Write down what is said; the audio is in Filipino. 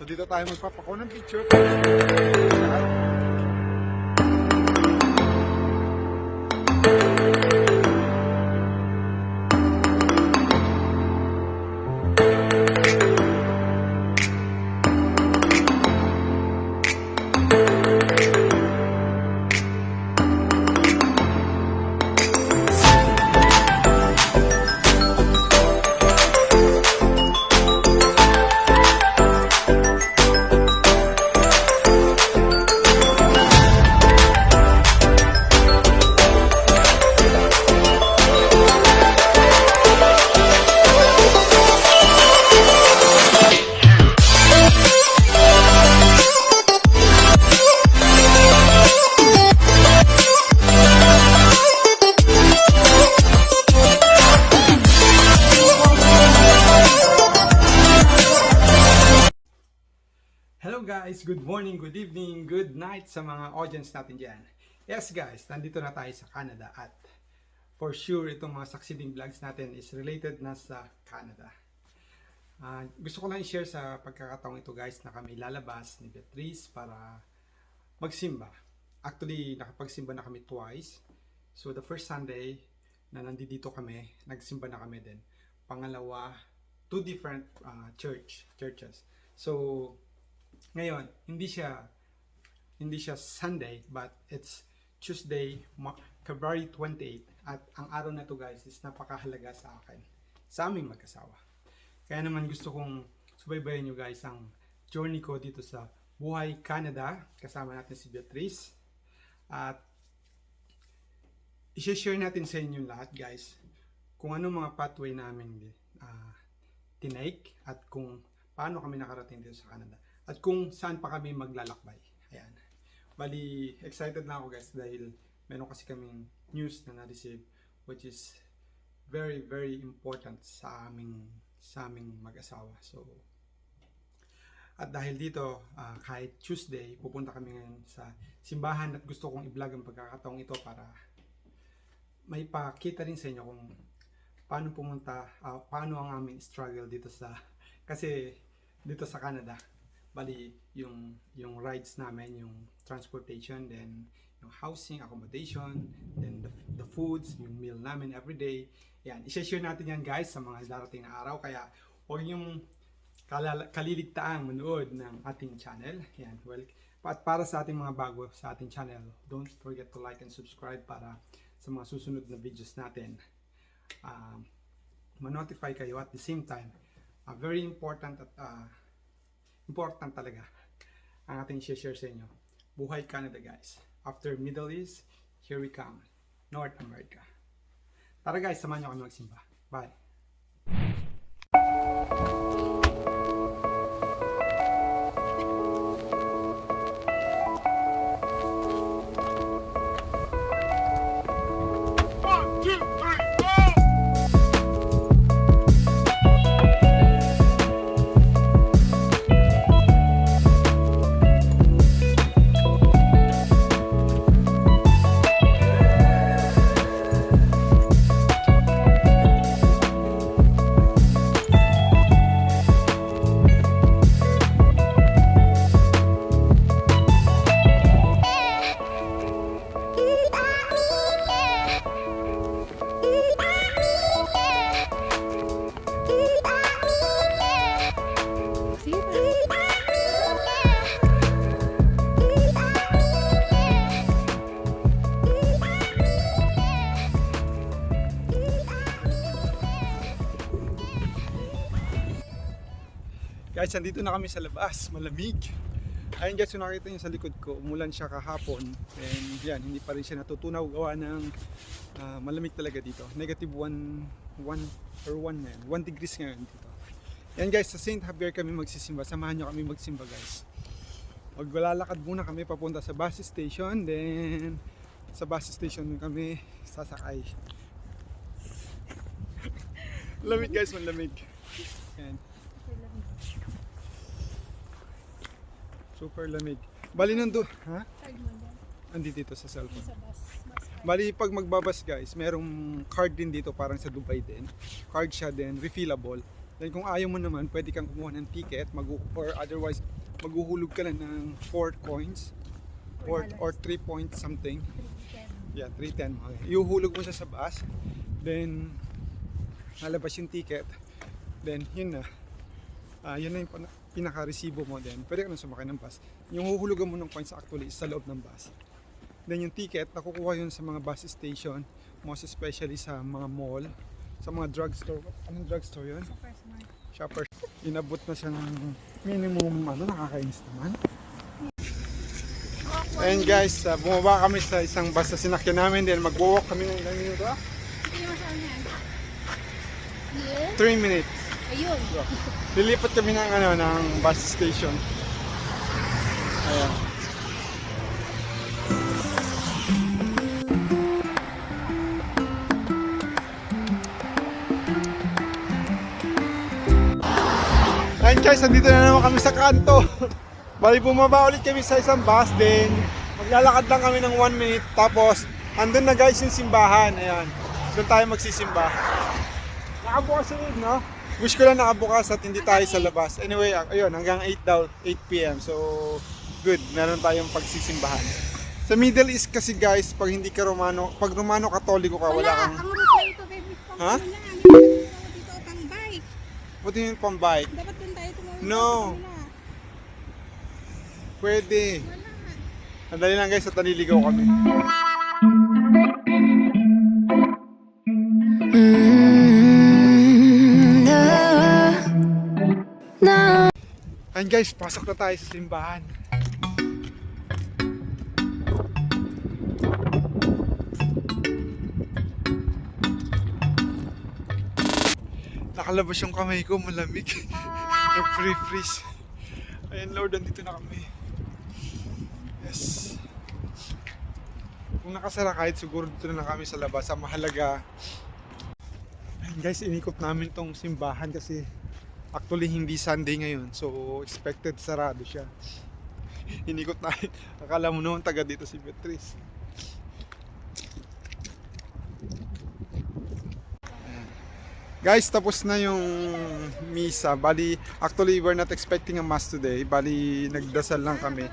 So dito tayo magpapako ng picture. Guys, good morning, good evening, good night sa mga audience natin dyan. Yes guys, nandito na tayo sa Canada at for sure itong mga succeeding vlogs natin is related na sa Canada. Ah, gusto ko lang i-share sa pagkakataong ito guys na kami lalabas ni Beatrice para magsimba. Actually, nakapagsimba na kami twice. So the first Sunday na nandito kami, nagsimba na kami din. Pangalawa, two different ah, church churches. So ngayon, hindi siya hindi siya Sunday, but it's Tuesday, February 28 at ang araw na to guys is napakahalaga sa akin, sa aming mag-asawa. Kaya naman gusto kong subaybayan nyo guys ang journey ko dito sa Buhay Canada. Kasama natin si Beatrice. At i-share natin sa inyo lahat guys kung ano mga pathway namin uh, tinake at kung paano kami nakarating dito sa Canada at kung saan pa kami maglalakbay. Ayan. Bali, excited na ako guys dahil meron kasi kaming news na na-receive which is very very important sa aming sa aming mag-asawa. So at dahil dito, ah, kahit Tuesday, pupunta kami ngayon sa simbahan at gusto kong i-vlog ang pagkakataong ito para may pakita rin sa inyo kung paano pumunta, ah, paano ang aming struggle dito sa, kasi dito sa Canada, bali yung, yung rides namin, yung transportation, then yung housing, accommodation, then the, the foods, yung meal namin everyday. Yan, i-share natin yan guys sa mga darating na araw, kaya huwag yung kaliligtaang manood ng ating channel. Yan, well, at para sa ating mga bago sa ating channel, don't forget to like and subscribe para sa mga susunod na videos natin. Um, ma-notify kayo at the same time, uh, very important at uh, important talaga ang ating share sa inyo. Buhay Canada guys. After Middle East, here we come. North America. Tara guys, samahan nyo kami magsimba. Bye. Guys, andito na kami sa labas. Malamig. Ayun guys, kung nakita nyo sa likod ko, umulan siya kahapon. And yan, hindi pa rin siya natutunaw gawa ng ah, malamig talaga dito. Negative 1, 1 or 1 ngayon. 1 degrees ngayon dito. Yan guys, sa St. Javier kami magsisimba. Samahan nyo kami magsimba guys. Maglalakad muna kami papunta sa bus station. Then, sa bus station kami sasakay. lamig guys, malamig. Yan. Super lamig. Bali nando, ha? Card mo dyan Andi dito sa cellphone. sa bus. Bali pag magbabas guys, merong card din dito parang sa Dubai din. Card siya din, refillable. Then kung ayaw mo naman, pwede kang kumuha ng ticket mag or otherwise maghuhulog ka lang ng 4 coins or or 3 point something. Yeah, 310. Okay. Ihuhulog mo siya sa bus. Then lalabas yung ticket. Then yun na. Ah, yun na yung pinaka-resibo mo din. Pwede ka na sumakay ng bus. Yung huhulugan mo ng points actually is sa loob ng bus. Then yung ticket, nakukuha yun sa mga bus station, most especially sa mga mall, sa mga drugstore. Anong drugstore yun? Shoppers. Inabot na siya ng minimum, ano, nakakainis naman. And guys, uh, bumaba kami sa isang bus na sinakyan namin, then mag-walk kami ng ilang minuto. Hindi yan. Yun? 3 minutes. Ayun. Lilipat kami ng ano ng bus station. Ayan. Ayun guys, nandito na naman kami sa kanto. Bali bumaba ulit kami sa isang bus din. Maglalakad lang kami ng 1 minute tapos andun na guys yung simbahan. Ayan. Doon tayo magsisimba. Nakabukas yun, no? Wish ko lang nakabukas at hindi tayo sa labas. Anyway, ah, ayun, hanggang 8 daw, 8 p.m. So, good. Meron tayong pagsisimbahan. Sa Middle East kasi guys, pag hindi ka Romano, pag Romano Katoliko ka, wala kang... Ang route na ito, baby. Ha? dito. Buti yung pambike. Dapat doon tayo tumawag. No. Pwede. Wala. Andali lang guys, at naliligaw kami. And guys, pasok na tayo sa simbahan. Nakalabas yung kamay ko, malamig. Nag-free-freeze. Ayan Lord, andito na kami. Yes. Kung nakasara kahit siguro dito na kami sa labas. Ang mahalaga. Ayan guys, inikot namin tong simbahan kasi Actually, hindi Sunday ngayon. So, expected sarado siya. Inikot na. Akala mo noon taga dito si Beatrice. Guys, tapos na yung misa. Bali, actually, we're not expecting a mass today. Bali, nagdasal lang kami.